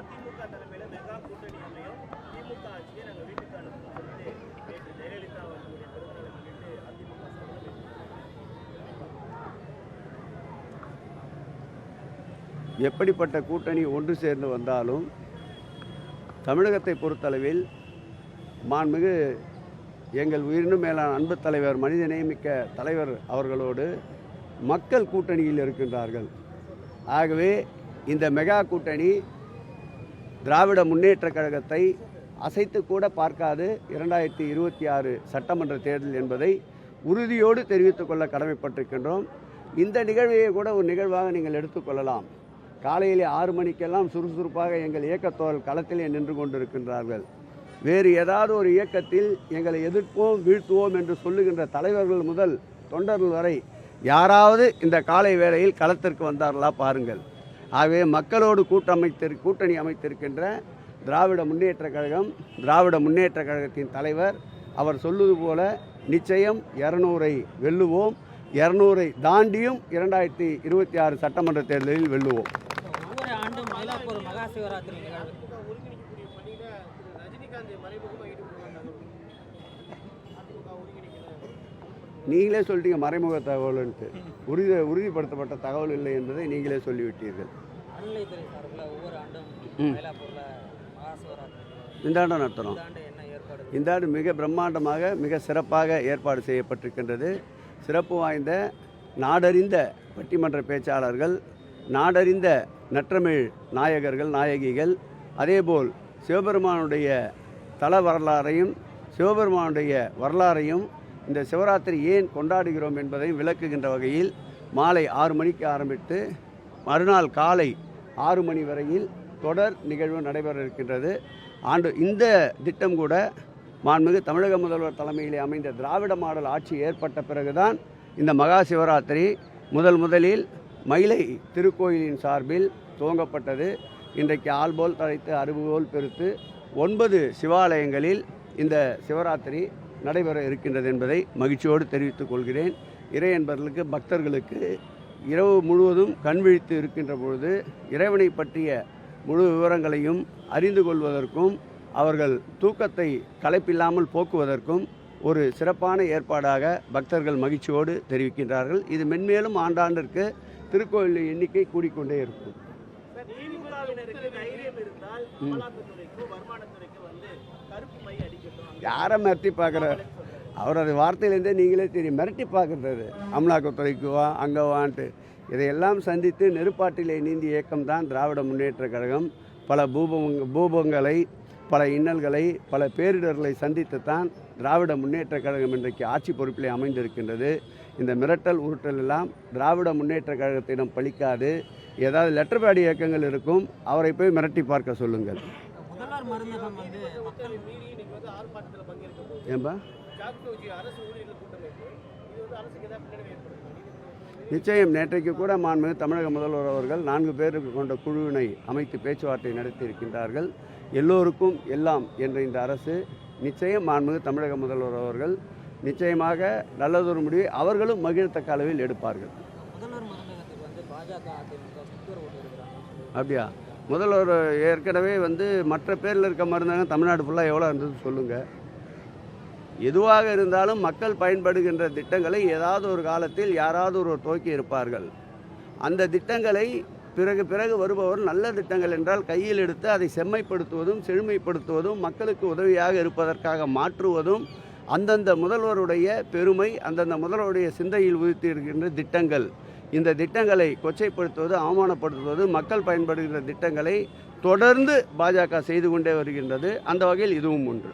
அதிமுக தலைமையில மெகா கூட்டணி அமையும். திமுக ஆட்சியை நாங்கள் வீட்டுக்கு அனுப்பணும் சொல்லிட்டு நேற்று ஜெயலலிதா அவர்களுடைய பிறந்தநாளை முன்னிட்டு அதிமுக எப்படிப்பட்ட கூட்டணி ஒன்று சேர்ந்து வந்தாலும் தமிழகத்தை பொறுத்தளவில் மாண்புமிகு எங்கள் உயிரினும் மேலான அன்பு தலைவர் மனிதநேயமிக்க தலைவர் அவர்களோடு மக்கள் கூட்டணியில் இருக்கின்றார்கள். ஆகவே இந்த மெகா கூட்டணி திராவிட முன்னேற்றக் கழகத்தை அசைத்து கூட பார்க்காது இரண்டாயிரத்தி இருபத்தி ஆறு சட்டமன்ற தேர்தல் என்பதை உறுதியோடு தெரிவித்துக் கொள்ள கடமைப்பட்டிருக்கின்றோம். இந்த நிகழ்வையை கூட ஒரு நிகழ்வாக நீங்கள் எடுத்துக்கொள்ளலாம் காலையிலே ஆறு மணிக்கெல்லாம் சுறுசுறுப்பாக எங்கள் இயக்கத்தோழர் களத்திலே நின்று கொண்டிருக்கின்றார்கள். வேறு ஏதாவது ஒரு இயக்கத்தில் எங்களை எதிர்ப்போம் வீழ்த்துவோம் என்று சொல்லுகின்ற தலைவர்கள் முதல் தொண்டர்கள் வரை யாராவது இந்த காலை வேளையில் களத்திற்கு வந்தார்களா பாருங்கள். ஆகவே மக்களோடு கூட்டமைத்திரு கூட்டணி அமைத்திருக்கின்ற திராவிட முன்னேற்றக் கழகம் திராவிட முன்னேற்றக் கழகத்தின் தலைவர் அவர் சொல்லுவது போல நிச்சயம் இரநூறை வெல்லுவோம். இரநூறை தாண்டியும் இரண்டாயிரத்தி இருபத்தி ஆறு சட்டமன்ற தேர்தலில் வெல்லுவோம். ரஜினிகாந்த் மறைமுகமா ஈடுபடுவாங்க அதிமுக ஒருங்கிணைக்கல நீங்களே சொல்லிட்டீங்க மறைமுக தகவல்ன்ட்டு. உறுதி உறுதிப்படுத்தப்பட்ட தகவல் இல்லை என்பதை நீங்களே சொல்லிவிட்டீர்கள். இந்த ஆண்டு நடத்தணும். இந்த ஆண்டு இந்த மிக பிரம்மாண்டமாக மிக சிறப்பாக ஏற்பாடு செய்யப்பட்டிருக்கின்றது. சிறப்பு வாய்ந்த நாடறிந்த பட்டிமன்ற பேச்சாளர்கள் நாடறிந்த நற்றமிழ் நாயகர்கள் நாயகிகள் அதேபோல் சிவபெருமானுடைய தல வரலாறையும் சிவபெருமானுடைய வரலாறையும் இந்த சிவராத்திரி ஏன் கொண்டாடுகிறோம் என்பதையும் விளக்குகின்ற வகையில் மாலை ஆறு மணிக்கு ஆரம்பித்து மறுநாள் காலை ஆறு மணி வரையில் தொடர் நிகழ்வு நடைபெற இருக்கின்றது. ஆண்டு இந்த திட்டம் கூட மாண்புமிகு தமிழக முதல்வர் தலைமையிலே அமைந்த திராவிட மாடல் ஆட்சி ஏற்பட்ட பிறகுதான் இந்த மகா சிவராத்திரி முதல் முதலில் மயிலை திருக்கோயிலின் சார்பில் துவங்கப்பட்டது. இன்றைக்கு ஆள்போல் தழைத்து அறுபோல் பெருத்து ஒன்பது சிவாலயங்களில் இந்த சிவராத்திரி நடைபெற இருக்கின்றது என்பதை மகிழ்ச்சியோடு தெரிவித்துக் கொள்கிறேன். இறை என்பவர்களுக்கு பக்தர்களுக்கு இரவு முழுவதும் கண் விழித்து இருக்கின்ற பொழுது இறைவனை பற்றிய முழு விவரங்களையும் அறிந்து கொள்வதற்கும் அவர்கள் தூக்கத்தை கலைப்பில்லாமல் போக்குவதற்கும் ஒரு சிறப்பான ஏற்பாடாக பக்தர்கள் மகிழ்ச்சியோடு தெரிவிக்கின்றார்கள். இது மென்மேலும் ஆண்டாண்டிற்கு திருக்கோயில் எண்ணிக்கை கூடிக்கொண்டே இருக்கும். யாரை மிரட்டி பார்க்குற? அவரது வார்த்தையிலேருந்தே நீங்களே தெரியும். மிரட்டி பார்க்குறது அமலாக்கத்துறைக்கு வா அங்கே வான்ட்டு இதையெல்லாம் சந்தித்து நெருப்பாட்டிலே நீந்தி இயக்கம்தான் திராவிட முன்னேற்றக் கழகம். பல பூபங்க பூபங்களை பல இன்னல்களை பல பேரிடர்களை சந்தித்துத்தான் திராவிட முன்னேற்றக் கழகம் இன்றைக்கு ஆட்சி பொறுப்பிலே அமைந்திருக்கின்றது. இந்த மிரட்டல் உருட்டல் எல்லாம் திராவிட முன்னேற்றக் கழகத்திடம் பலிக்காது. ஏதாவது லெட்டர் பேடி இயக்கங்கள் இருக்கும். அவரை போய் மிரட்டி பார்க்க சொல்லுங்கள். ஏன்பா? நிச்சயம் நேற்றைக்கு கூட மாண்புமிகு தமிழக முதல்வர் அவர்கள் நான்கு பேருக்கு கொண்ட குழுவினை அமைத்து பேச்சுவார்த்தை நடத்தி இருக்கின்றார்கள் எல்லோருக்கும் எல்லாம் என்ற இந்த அரசு நிச்சயம் மாண்புமிகு தமிழக முதல்வர் அவர்கள் நிச்சயமாக நல்லதொரு முடிவை அவர்களும் மகிழத்தக்க அளவில் எடுப்பார்கள். அப்படியா? முதல்வர் ஏற்கனவே வந்து மற்ற பேரில் இருக்க மருந்தகம் தமிழ்நாடு ஃபுல்லாக எவ்வளோ இருந்தது சொல்லுங்கள் எதுவாக இருந்தாலும் மக்கள் பயன்படுகின்ற திட்டங்களை ஏதாவது ஒரு காலத்தில் யாராவது ஒரு துவக்கி இருப்பார்கள். அந்த திட்டங்களை பிறகு பிறகு வருபவர் நல்ல திட்டங்கள் என்றால் கையில் எடுத்து அதை செம்மைப்படுத்துவதும் செழுமைப்படுத்துவதும் மக்களுக்கு உதவியாக இருப்பதற்காக மாற்றுவதும் அந்தந்த முதல்வருடைய பெருமை அந்தந்த முதல்வருடைய சிந்தையில் உதித்து இருக்கின்ற திட்டங்கள். இந்த திட்டங்களை கொச்சைப்படுத்துவது அவமானப்படுத்துவது மக்கள் பயன்படுகின்ற திட்டங்களை தொடர்ந்து பாஜக செய்து கொண்டே வருகின்றது. அந்த வகையில் இதுவும் ஒன்று.